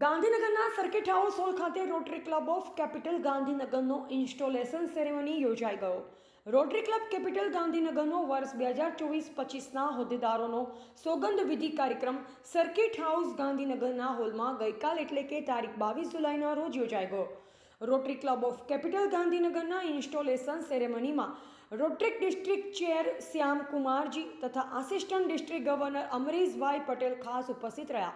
ગાંધીનગરના circuit house hall ખાતે rotary club of capital ગાંધીનગરનો ઇન્સ્ટોલેશન સેરેમની યોજાઈ ગયો. રોટરી ક્લબ કેપિટલ ગાંધીનગરનો વર્ષ બે હજાર ચોવીસ પચીસના હોદ્દેદારોનો સોગંદ વિધિ કાર્યક્રમ સર્કિટ હાઉસ ગાંધીનગરના હોલમાં ગઈકાલ એટલે કે તારીખ બાવીસ જુલાઈના રોજ યોજાઈ ગયો. રોટરી ક્લબ ઓફ કેપિટલ ગાંધીનગરના installation સેરેમનીમાં rotary district chair Shyam Kumarji તથા assistant district governor Amrishbhai Patel ખાસ ઉપસ્થિત રહ્યા.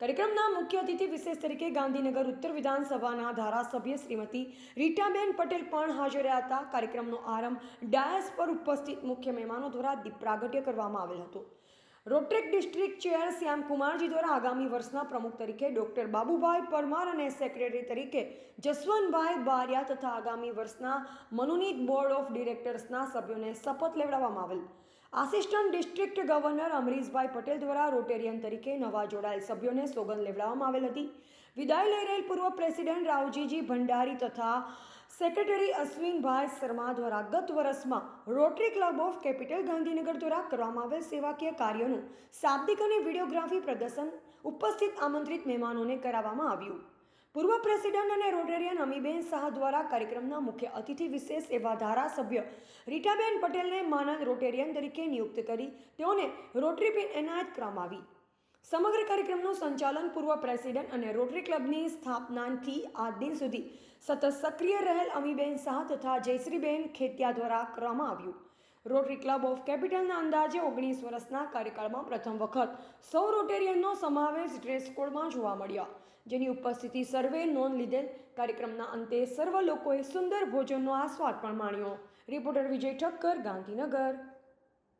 કાર્યક્રમના મુખ્ય અતિથિ વિશેષ તરીકે ગાંધીનગર ઉત્તર વિધાનસભાના ધારાસભ્ય શ્રીમતી રીટાબેન પટેલ પણ હાજર રહ્યા હતા. કાર્યક્રમનો આરંભ ડાયસ પર ઉપસ્થિત મુખ્ય મહેમાનો દ્વારા દીપ પ્રાગટ્ય કરવામાં આવેલ હતો. રોટરેક ડિસ્ટ્રિક્ટ ચેર શ્યામકુમારજી દ્વારા આગામી વર્ષના પ્રમુખ તરીકે ડોક્ટર બાબુભાઈ પરમાર અને સેક્રેટરી તરીકે જસવંતભાઈ બારિયા તથા આગામી વર્ષના મનોનીત બોર્ડ ઓફ ડિરેક્ટર્સના સભ્યોને શપથ લેવડાવવામાં આવેલ. Assistant district governor Amrishbhai Patel દ્વારા રોટેરિયન તરીકે નવા જોડાયેલ સભ્યોને સોગંદ લેવડાવવામાં આવેલ હતી. વિદાય લઈ રહેલ પૂર્વ પ્રેસિડેન્ટ રાવજીજી ભંડારી તથા સેક્રેટરી અશ્વિનભાઈ શર્મા દ્વારા ગત વર્ષમાં rotary club of capital Gandhinagar દ્વારા કરવામાં આવેલ સેવાકીય કાર્યોનું શાબ્દિક અને વિડીયોગ્રાફી પ્રદર્શન ઉપસ્થિત આમંત્રિત મહેમાનોને કરાવવામાં આવ્યું. પૂર્વ પ્રેસિડેન્ટ અને રોટેરિયન અમીબેન શાહ દ્વારા કાર્યક્રમના મુખ્ય અતિથિ વિશેષ એવા ધારાસભ્ય રીટાબેન પટેલને માનદ રોટેરિયન તરીકે નિયુક્ત કરી તેઓને રોટરી પિન એનાયત કરવામાં આવી સમગ્ર કાર્યક્રમનું સંચાલન પૂર્વ પ્રેસિડેન્ટ અને રોટરી ક્લબની સ્થાપનાથી આજ દિન સુધી સતત સક્રિય રહેલ અમીબેન શાહ તથા જયશ્રીબેન ખેતિયા દ્વારા કરવામાં આવ્યું. રોટરી ક્લબ ઓફ કેપિટલના અંદાજે ઓગણીસ વર્ષના કાર્યકાળમાં પ્રથમ વખત સૌ રોટેરિયનનો સમાવેશ ડ્રેસ કોડમાં જોવા મળ્યા. જેની ઉપસ્થિતિ સર્વે નોંધ લીધેલ. કાર્યક્રમના અંતે સર્વ લોકોએ સુંદર ભોજનનો આસ્વાદ પણ માણ્યો. રિપોર્ટર વિજય ઠક્કર, ગાંધીનગર.